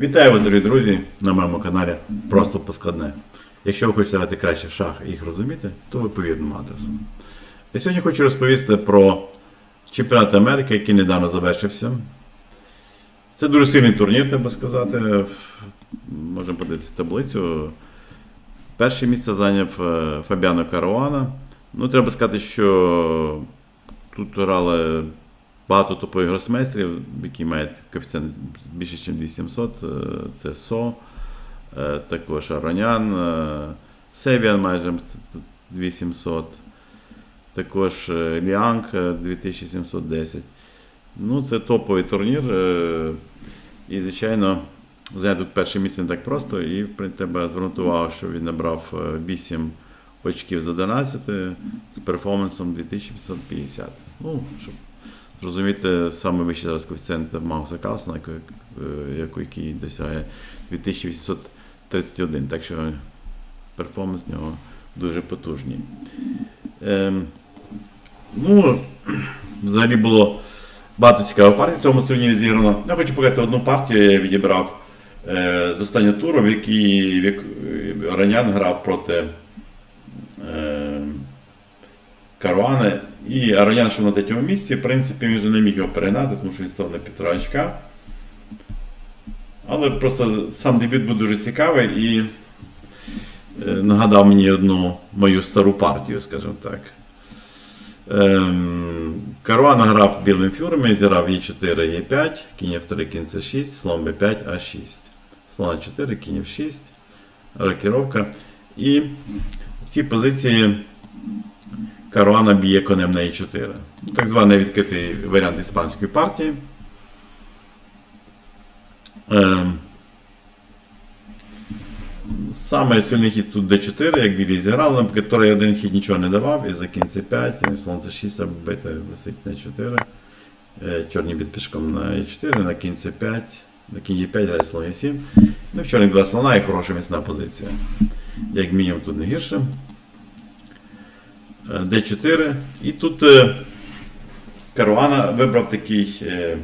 Вітаю вас, дорогі друзі, на моєму каналі Просто Поскладне. Якщо ви хочете грати краще в шах і їх розуміти, то ви по адресу. Я сьогодні хочу розповісти про чемпіонат Америки, який недавно завершився. Це дуже сильний турнір, треба сказати. Можемо подивитися таблицю. Перше місце зайняв е, Фабіано Каруана. Ну, треба сказати, що тут грали багато топових гросмейстрів, які мають коефіцієнт більше, ніж 2700. Е, Це СО, е, також Аронян, е, Севіан майже 2700, також Ліанг е, 2710. Ну, це топовий турнір. І, звичайно, зайняти тут перше місце не так просто. І тебе звернути увагу, що він набрав е, 8 очків з 11 з перформансом 2550. Ну, щоб зрозуміти, саме вищий зараз коефіцієнт Мауса який- е, який досягає 2831. Так що перформанс в нього дуже потужний. Ем, ну, взагалі було багато цікавих партій в цьому турнірі зіграно. Я хочу показати одну партію, я відібрав е, з останнього туру, в якій як- е, Ранян грав проти е, Каруана. І Аронян, що на третьому місці, в принципі, він вже не міг його перегнати, тому що він став на півтора очка. Але просто сам дебют був дуже цікавий і е, нагадав мені одну мою стару партію, скажімо так. Ем, Каруана грав білим фюрами, зіграв Е4, Е5, кінь F3, кінь С6, слон Б5, А6. Слон А4, кінь F6, рокіровка. І всі позиції Каруана б'є конем на Е4. Так званий відкритий варіант іспанської партії. Ем, Саме сильний хід тут D4, як білі зіграли, наприклад, Турей один хід нічого не давав, і за кінь C5, і слон C6, або бета висить на 4. Е, Чорні під пішком на E4, на кінь C5, на кінь E5 грає слон E7. Ну, в чорних два слона і хороша міцна позиція. Як мінімум тут не гірше. Е, D4. І тут е, Каруана вибрав такий е,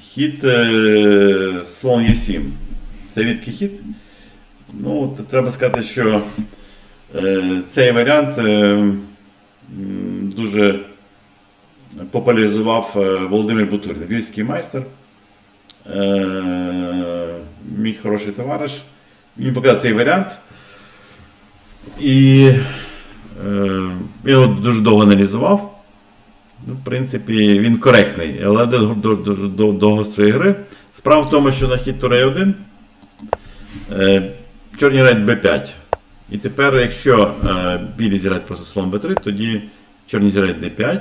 хід е, слон Е7. Це рідкий хід. Ну, треба сказати, що е, цей варіант е, дуже популяризував е, Володимир Бутурлін, львівський майстер. Е, мій хороший товариш. Він показав цей варіант. І е, я дуже довго аналізував. Ну, в принципі, він коректний, але до, до, до, гри. Справа в тому, що на хід Турей 1 е, чорні грають b5. І тепер, якщо е, білі зіграють просто слон b3, тоді чорні зіграють d5.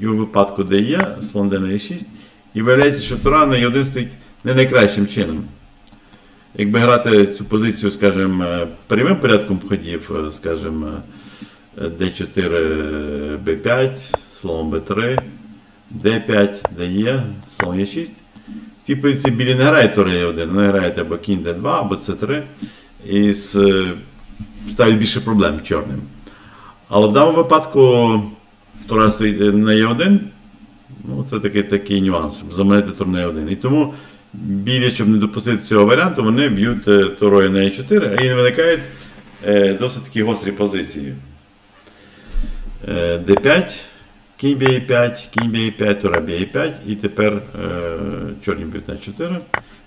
І у випадку де є, слон d на e6. І виявляється, що Тура на e1 стоїть не найкращим чином. Якби грати цю позицію, скажімо, е, прямим порядком ходів, е, скажімо, е, d4, b5, слон b3, d5, де слон e6. В цій позиції білі не грають турею 1, вони грають або кінь d2, або c3 і е, ставить більше проблем чорним. Але в даному випадку тура стоїть на e1, ну, це такий, такий нюанс, щоб замінити тур на e1. І тому білі, щоб не допустити цього варіанту, вони б'ють е, турою на e4, і виникають е, досить такі гострі позиції. Е, d5, кінь b5, кінь b5, тура b5, і тепер чорні б'ють на 4.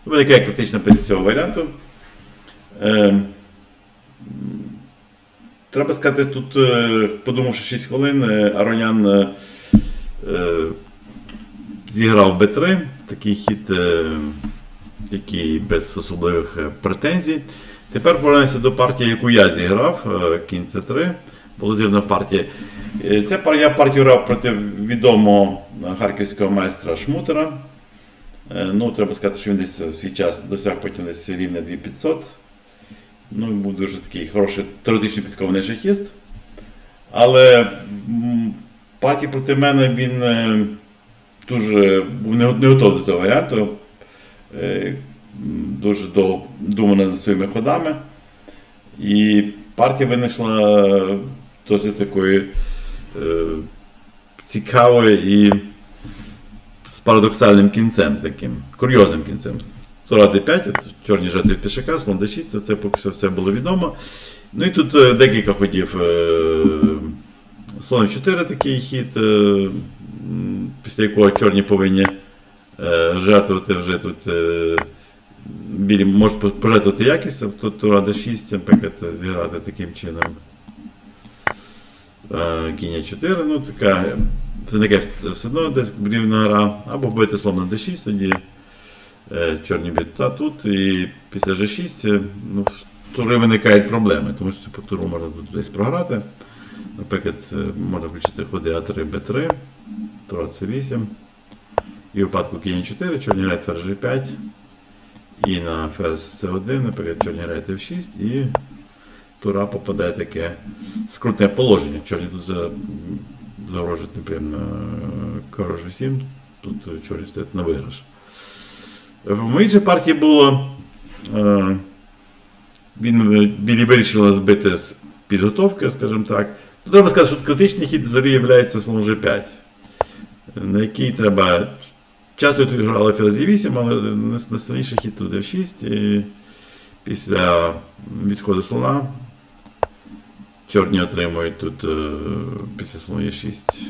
Це виникає критична позиція цього варіанту. Треба сказати, тут, подумавши 6 хвилин, Аронян зіграв b3, такий хід, е, який без особливих е, претензій. Тепер повернемося до партії, яку я зіграв, е, кінь c3. Було зіграно в партії. Це я партію грав проти відомого харківського майстра Шмутера. Ну, треба сказати, що він десь в свій час досяг потім десь рівня 2500. Ну, був дуже такий хороший теоретично підкований шахіст. Але партії проти мене він дуже був не, готовий до того варіанту. Е, Дуже довго думав над своїми ходами. І партія винайшла досить такої е, цікавої і парадоксальним кінцем таким, курйозним кінцем. Тура D5, чорні жертви пішака, слон D6, це, це поки що все було відомо. Ну і тут е, декілька ходів. Слон F4 такий хід, після якого чорні повинні е, жертвувати вже тут. Е, білі можуть пожертвувати якість, тут тура D6, наприклад, зіграти таким чином. Е, Кінь 4, ну така. Це таке все одно десь рівна гра. Або бити слон на D6, тоді чорні б'ють та тут. І після G6 е, ну, в тури виникають проблеми, тому що по туру можна тут десь програти. Наприклад, можна включити ходи А3, Б3, тура С8. І в випадку кінь 4, чорні грають ферзь G5. І на ферзь С1, наприклад, чорні грають F6 і тура попадає таке скрутне положення. Чорні тут за, загрожують, наприклад, на король G7, тут чорні стоять на виграш. В моїй же партії було. Е, він білі вирішили збити з підготовки, скажімо так. Треба сказати, що критичний хід взагалі є слон G5, на який треба. Часто тут грали ферзь 8, але найсильніший хід тут F6. І після відходу слона чорні отримують тут е, після слона Е6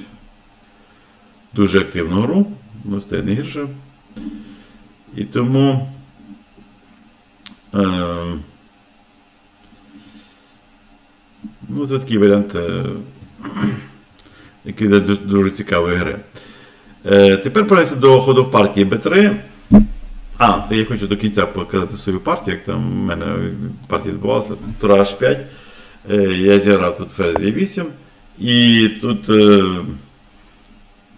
дуже активну гру, ну стає не гірше. І тому. Е, ну, це такий варіант, е, який дуже, дуже цікавої гри. Е, тепер перейдемо до ходу в партії Б3. А, то я хочу до кінця показати свою партію, як там в мене партія відбувалася. Тура H5. Е, я зіграв тут ферзь Е8. І тут е,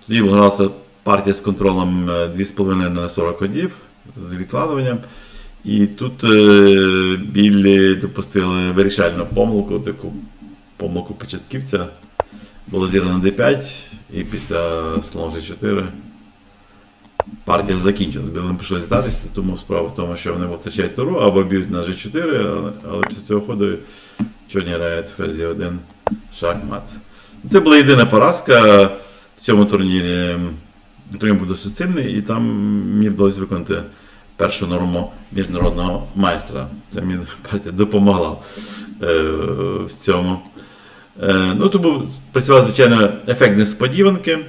тоді гралася партія з контролем е, 2,5 на 40 ходів з відкладуванням. І тут е, білі допустили вирішальну помилку, таку помилку початківця. Було зіграно D5, і після слон G4 партія закінчилась. Білим прийшлося здатися, тому справа в тому, що вони втрачають туру або б'ють на G4, але, але після цього ходу чорні грають ферзі 1 шахмат. Це була єдина поразка в цьому турнірі. Турнір був досить сильний, і там мені вдалося виконати першу норму міжнародного майстра. Це мені партія допомогла е, в цьому. Е, ну, був працював, звичайно, ефект несподіванки.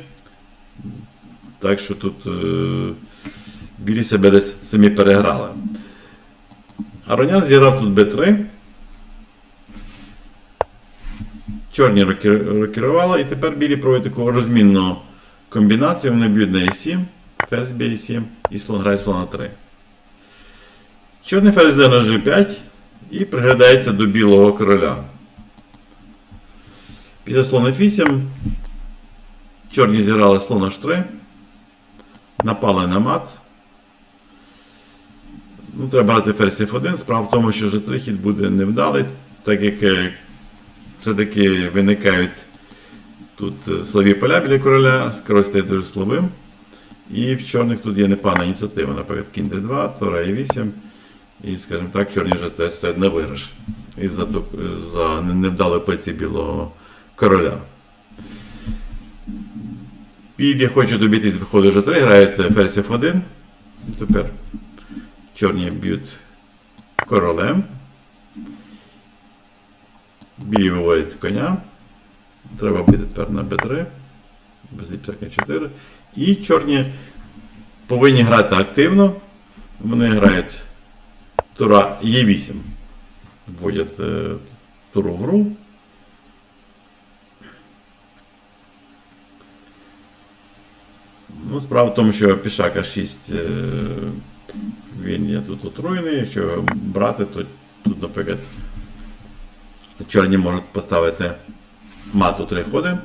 Так що тут е, білі себе десь самі переграли. Аронян зіграв тут Б3. Чорні рокірували, і тепер білі проводять таку розмінну комбінацію. Вони б'ють на Е7, ферзь б'є Е7 і слон грає слон на 3. Чорний ферзь йде на G5 і приглядається до білого короля. Після слона 8 чорні зіграли слон H3, напали на мат. Ну, треба брати ферзь F1. Справа в тому, що G3 хід буде невдалий, так як е, все-таки виникають тут е, слабі поля біля короля, король стає дуже слабим. І в чорних тут є непогана ініціатива, наприклад, кінь d2, Тора e8. І, скажімо так, чорні вже стоять, на виграш. І за, ту- за невдалої позиції білого короля. Білі хочуть добитись виходу G3, грають ферзь F1. Тепер чорні б'ють королем. Білі виводять коня. Треба бити тепер на b3. Без ліпсака 4. І чорні повинні грати активно. Вони грають тура Е8. Вводять е, туру в гру. Ну, справа в тому, що пішак А6 е, він є тут отруєний. Якщо брати, то тут, наприклад, чорні можуть поставити мат у три ходи.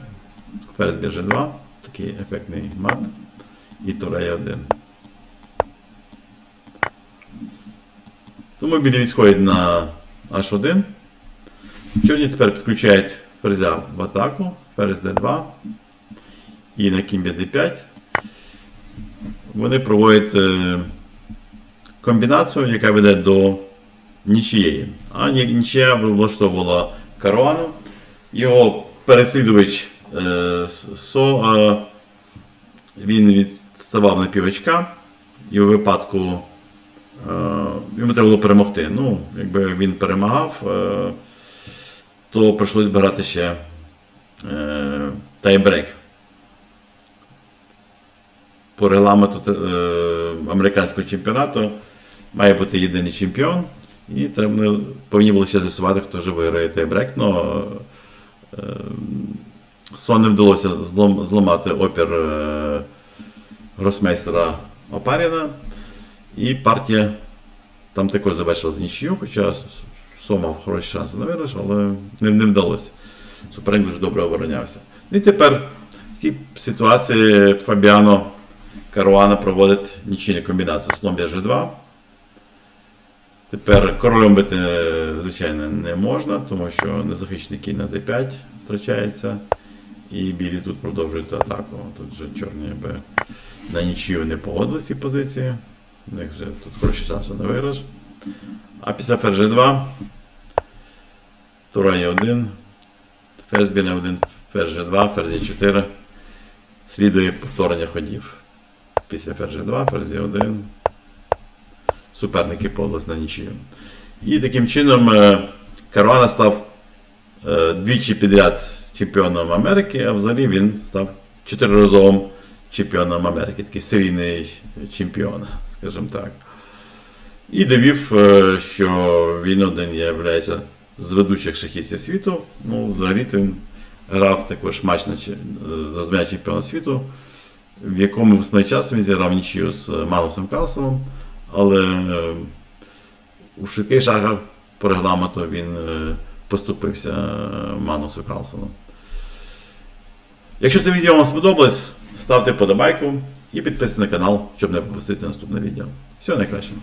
Ферзь біже 2, такий ефектний мат. І тура є 1. Тому білі відходять на H1. Чорні тепер підключають ферзя в атаку, ферзь D2 і на кінь D5. Вони проводять е, комбінацію, яка веде до нічієї. А ні- нічия влаштовувала Каруану. Його переслідувач е, Со він відставав на півочка, і у випадку е, йому треба було перемогти. Ну, якби він перемагав, то прийшлось брати ще тайбрейк. По регламенту е, американського чемпіонату має бути єдиний чемпіон, і треба, повинні були ще з'ясувати, хто ж виграє тайбрейк. Но, е, Сон не вдалося злом, зламати опір е, гросмейстера Опаріна. І партія там також завершилась нічию, хоча Сом мав хороші шанси на виграш, але не, не вдалося. Суперник дуже добре оборонявся. І тепер в цій ситуації Фабіано Каруана проводить нічийну комбінацію. Слон б'є G2. Тепер королем бити, звичайно, не можна, тому що незахищений кінь на d5 втрачається. І білі тут продовжують атаку. Тут вже чорні би на нічию не погодили ці позиції. У них вже тут хороші шанси на виграш. А після ферзь G2. Тура є 1. Ферзь б'є 1, ферзь G2, ферзь Е4. Слідує повторення ходів. Після ферзь G2, ферзь Е1. Суперники подались на нічию. І таким чином е, Каруана став е, двічі підряд чемпіоном Америки, а взагалі він став чотириразовим чемпіоном Америки, такий серійний чемпіон, скажімо так. І довів, е, що він один є з ведучих шахістів світу. Ну, взагалі він грав також матч за звання чемпіона світу, в якому в основний час він зіграв нічию з Манусом Карлсоном, але е, у швидких шахах по регламенту він е, поступився е, Манусу Карлсону. Якщо це відео вам сподобалось, ставте вподобайку і підписуйтесь на канал, щоб не пропустити наступне відео. Всього найкращого.